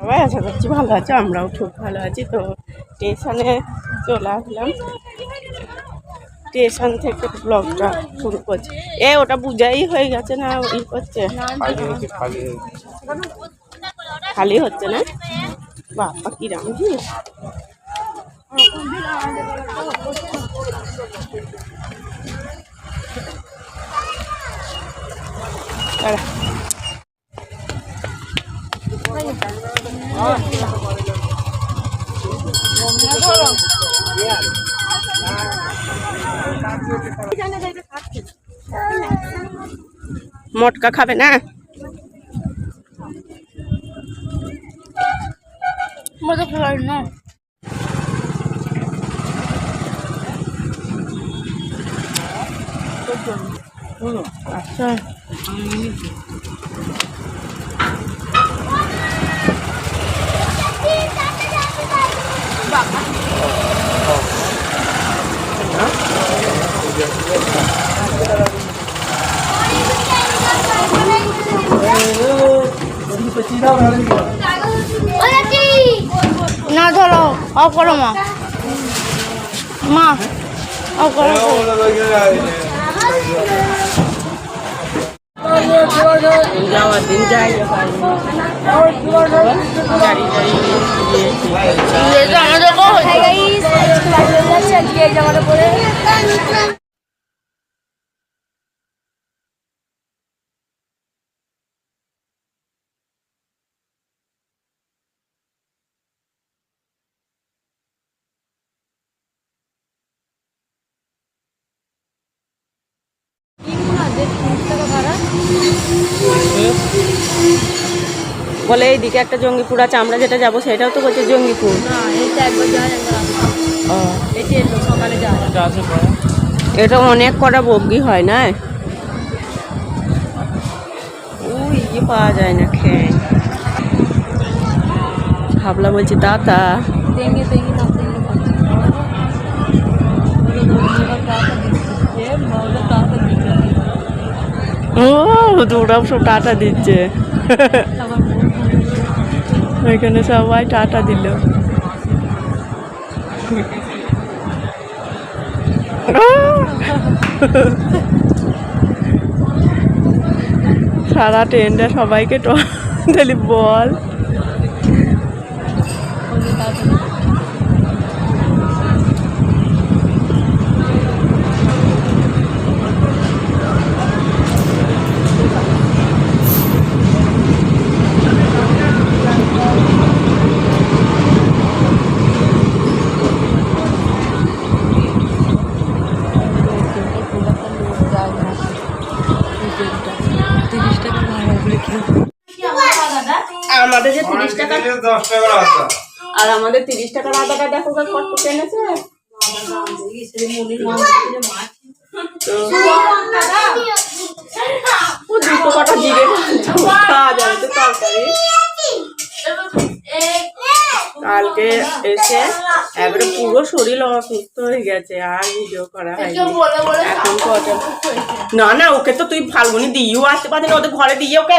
সবাই আশা করছি ভালো আছে আমরাও খুব ভালো আছি। তো স্টেশনে চলে আসলাম। স্টেশন থেকে ব্লগটা শুরু করছি। এ ওটা বুঝাই হয়ে গেছে না ই করছে? খালি হচ্ছে না? বাবা কিরাম কি দাঁড়া। মটকা খাবে না? মজা খাবার না। আচ্ছা। না ধরো অফ করো মা। মা অফ করো জামাটা পরে। বলে এইদিকে একটা জঙ্গিপুর আছে আমরা যেটা যাব সেটাও তো বলছে জঙ্গিপুর। এটা অনেক কটা বগি হয় না? ওই ইয়ে পাওয়া যায় না খেয়ে। ভাবলা বলছি দাদা। ও ওরা সব টাটা দিচ্ছে। ওইখানে সবাই টাটা দিল। সারা ট্রেনটা সবাইকে টেলি বল। আমাদের যে তিরিশ টাকা আর আমাদের তিরিশ টাকার আদাটা দেখো কত কিনেছে তো দুটো কটা জিরে খাওয়া যাবে তো তরকারি। কালকে এসে এবারে পুরো শরীর অসুস্থ হয়ে গেছে আর ভিডিও করা হয়নি। এখন না না ওকে তো তুই ফাল্গুনি দিয়েও আসতে পারছি না ওদের ঘরে দিয়ে ওকে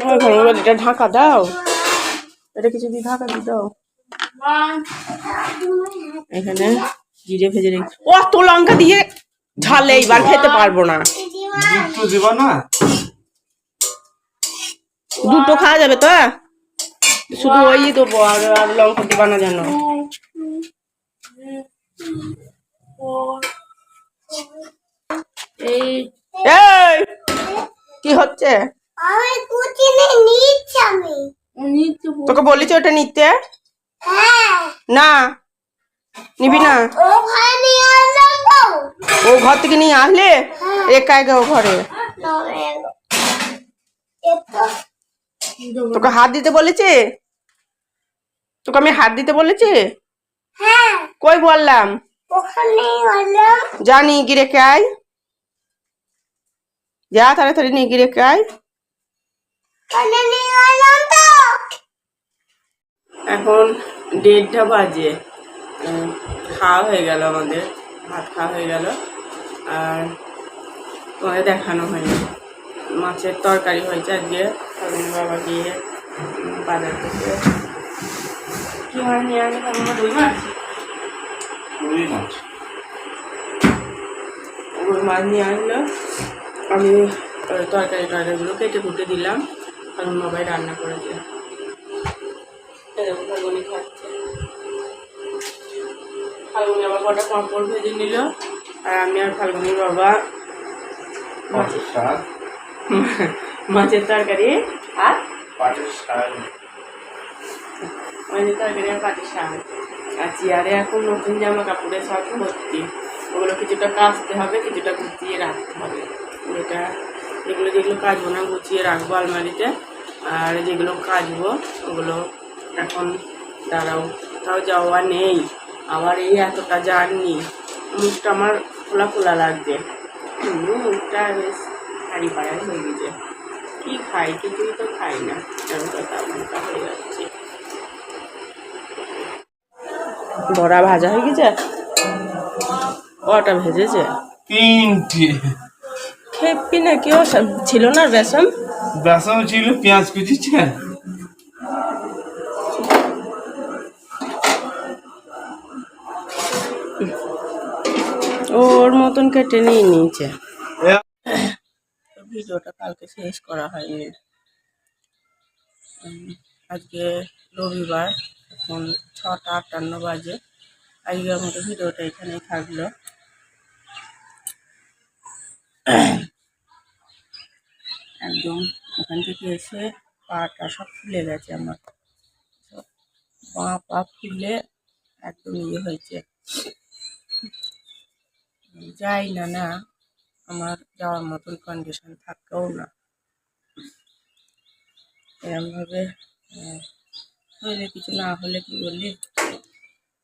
এটা ঢাকা দাও। এটা কিছু দিয়ে ঢাকা দিয়ে দাও। এখানে জিরে ভেজে রেখে অত লঙ্কা দিয়ে ঝালে এইবার খেতে পারব না। দুটো খাওয়া যাবে তো? শুধু ওই দেবো আর আর লঙ্কা দিবা না জানো এই কি হচ্ছে? আমি কুচিনে নিচ্ছি আমি। তোকে বলেছি ওটা নিতে। হ্যাঁ। না নিবি না। ও ভাই নিয়ে আসলাম তো। ও ঘর থেকে নিয়ে আসলে? একা একা ও ঘরে? তোকে হাত দিতে বলেছে? তোকে আমি হাত দিতে বলেছি? হ্যাঁ। কই বললাম? গিয়ে রেখে আয়। যা তাড়াতাড়ি নিয়ে গিয়ে রেখে আয় ওখানে নিয়ে গেলাম তো এখন দেড়টা বাজে। খাওয়া হয়ে গেল আমাদের ভাত খাওয়া হয়ে গেল। আর তোমাদের দেখানো হয়নি। মাছের তরকারি হয়েছে আজকে। ফাগুন বাবা গিয়ে বাজার থেকে কি মাছ নিয়ে আসে ফাগুন রুই মাছ? রুই মাছ। রুই মাছ নিয়ে আসলো আমি তরকারি টরকারিগুলো কেটে কুটে দিলাম। ফাগুন বাবাই রান্না করেছে। ফাগুনি খাচ্ছে। ফাল্গুনি আবার কটা পাঁপড় ভেজে নিল আর আমি আর ফাল্গুনির বাবা শাক মাছের তরকারি আর পাটের শাক মাছের তরকারি আর পাটির শাক আর চেয়ারে এখন নতুন জামা কাপড়ের সব ভর্তি। ওগুলো কিছুটা কাচতে হবে কিছুটা গুছিয়ে রাখতে হবে। এটা এগুলো যেগুলো কাচবো না, গুছিয়ে রাখব আলমারিতে। আর যেগুলো কাচবো, ওগুলো এখন দাঁড়াও। তাও যাওয়া নেই। আবার এই এতটা জার্নি। মুখটা আমার খোলা খোলা লাগছে। মুখটা বেশ হাড়ি পাড়াই হয়ে গেছে। কি খাই? কিছুই তো খাই না। এমন কথা মোটা হয়ে যাচ্ছে। বড়া ভাজা হয়ে গেছে? কটা ভেজেছে? তিনটে। খেপি না কেউ ছিল না বেসন? বেসন ছিল পেঁয়াজ কুচিছে ওর মতন কেটে নিয়ে নিয়েছে। ভিডিওটা কালকে শেষ করা হয়নি। আজকে রবিবার এখন ছটা আটান্ন বাজে। আজকে আমাদের ভিডিওটা এখানেই থাকল। একদম। ওখান থেকে এসে পাটা সব ফুলে গেছে আমার। সব পা পা ফুলে একদম ইয়ে হয়েছে। যাই না না, আমার যাওয়ার মতন কন্ডিশন থাকেও না। এরমভাবে হইলে কিছু না হলে কি বললি?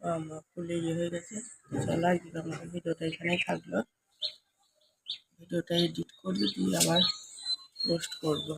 আমার ফুলে ইয়ে হয়ে গেছে। চলো আজকে আমাদের ভিডিওটা এখানেই থাকল। ভিডিওটা এডিট করি দিয়ে আবার। পোস্ট করব।